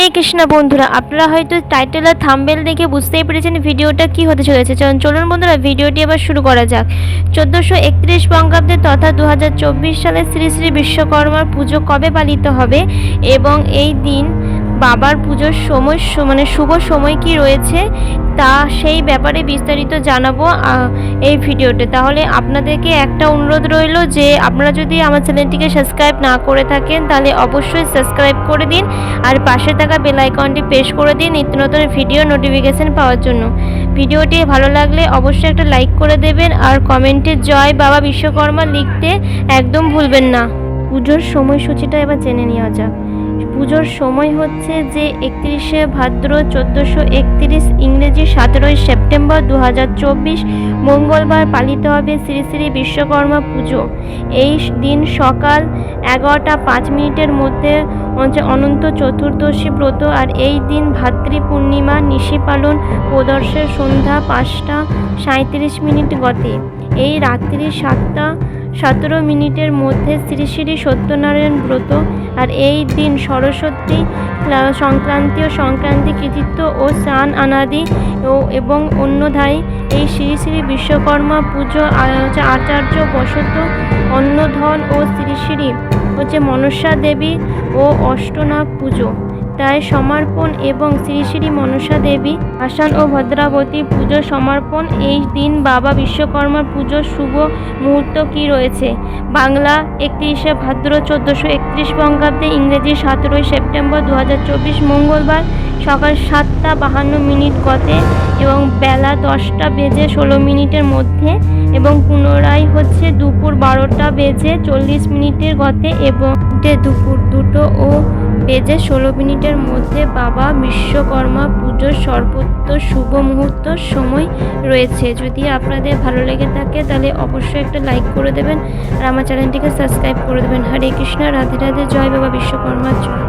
হরে কৃষ্ণ বন্ধুরা, আপনারা হয়তো টাইটেল আর থাম্বেল দেখে বুঝতেই পেরেছেন ভিডিওটা কি হতে চলেছে। চলুন বন্ধুরা, ভিডিওটি আবার শুরু করা যাক। চোদ্দোশো একত্রিশ বঙ্গাব্দে তথা দু হাজার চব্বিশ সালে শ্রী শ্রী বিশ্বকর্মার পুজো কবে পালিত হবে এবং এই দিন বাবার পুজোর সময় মানে শুভ সময় কি রয়েছে, তা সেই ব্যাপারে বিস্তারিত জানাব এই ভিডিওতে। তাহলে আপনাদেরকে একটা অনুরোধ রইল যে, আপনারা যদি আমার চ্যানেলটিকে সাবস্ক্রাইব না করে থাকেন, তাহলে অবশ্যই সাবস্ক্রাইব করে দিন, আর পাশে থাকা বেল আইকনটি প্রেস করে দিন নিত্য নতুন ভিডিও নোটিফিকেশন পাওয়ার জন্য। ভিডিওটি ভালো লাগলে অবশ্যই একটা লাইক করে দেবেন, আর কমেন্টে জয় বাবা বিশ্বকর্মা লিখতে একদম ভুলবেন না। পুজোর সময়সূচিটা এবার জেনে নেওয়া যাক। পুজোর সময় হচ্ছে যে একত্রিশে ভাদ্র চোদ্দোশো একত্রিশ ইংরেজি সতেরোই সেপ্টেম্বর দু হাজার চব্বিশ মঙ্গলবার পালিত হবে শ্রী শ্রী বিশ্বকর্মা পুজো। এই দিন সকাল এগারোটা পাঁচ মিনিটের মধ্যে অনন্ত চতুর্দশী ব্রত আর এই দিন ভাতৃ পূর্ণিমা নিশি পালন প্রদর্শের সন্ধ্যা পাঁচটা সাঁত্রিশ মিনিট গতে। এই রাত্রি সাতটা সতেরো মিনিটের মধ্যে শ্রী শ্রী সত্যনারায়ণ ব্রত আর এই দিন সরস্বতী সংক্রান্তি ও সংক্রান্তি, কৃতিত্ব ও স্নান, আনাদি ও এবং অন্যধায় এই শ্রী শ্রী বিশ্বকর্মা পুজো আচার্য বসত অন্নধন ও শ্রী শ্রী হচ্ছে মনসা দেবী ও অষ্টনাগ পুজো। তাই সমর্পণ এবং শ্রী শ্রী মনসা দেবী, আসান ও ভদ্রাবতী পুজো সমর্পণ। এই দিন বাবা বিশ্বকর্মার পুজোর শুভ মুহূর্ত কি রয়েছে? বাংলা একত্রিশে ভাদ্র চোদ্দোশো একত্রিশ বঙ্গাব্দে ইংরেজি সতেরোই সেপ্টেম্বর দু হাজার চব্বিশ মঙ্গলবার সকাল সাতটা বাহান্ন মিনিট গতে এবং বেলা দশটা বেজে ষোলো মিনিটের মধ্যে এবং পুনরায় হচ্ছে দুপুর বারোটা বেজে চল্লিশ মিনিটের গতে এবং দুপুর দুটো ও বেজে ষোলো মিনিটের মধ্যে বাবা বিশ্বকর্মা পুজোর সর্বোচ্চ শুভ মুহূর্ত সময় রয়েছে। যদি আপনাদের ভালো লেগে থাকে, তাহলে অবশ্যই একটা লাইক করে দেবেন আর আমার চ্যানেলটিকে সাবস্ক্রাইব করে দেবেন। হরে কৃষ্ণ, রাধে রাধে, জয় বাবা বিশ্বকর্মার জয়।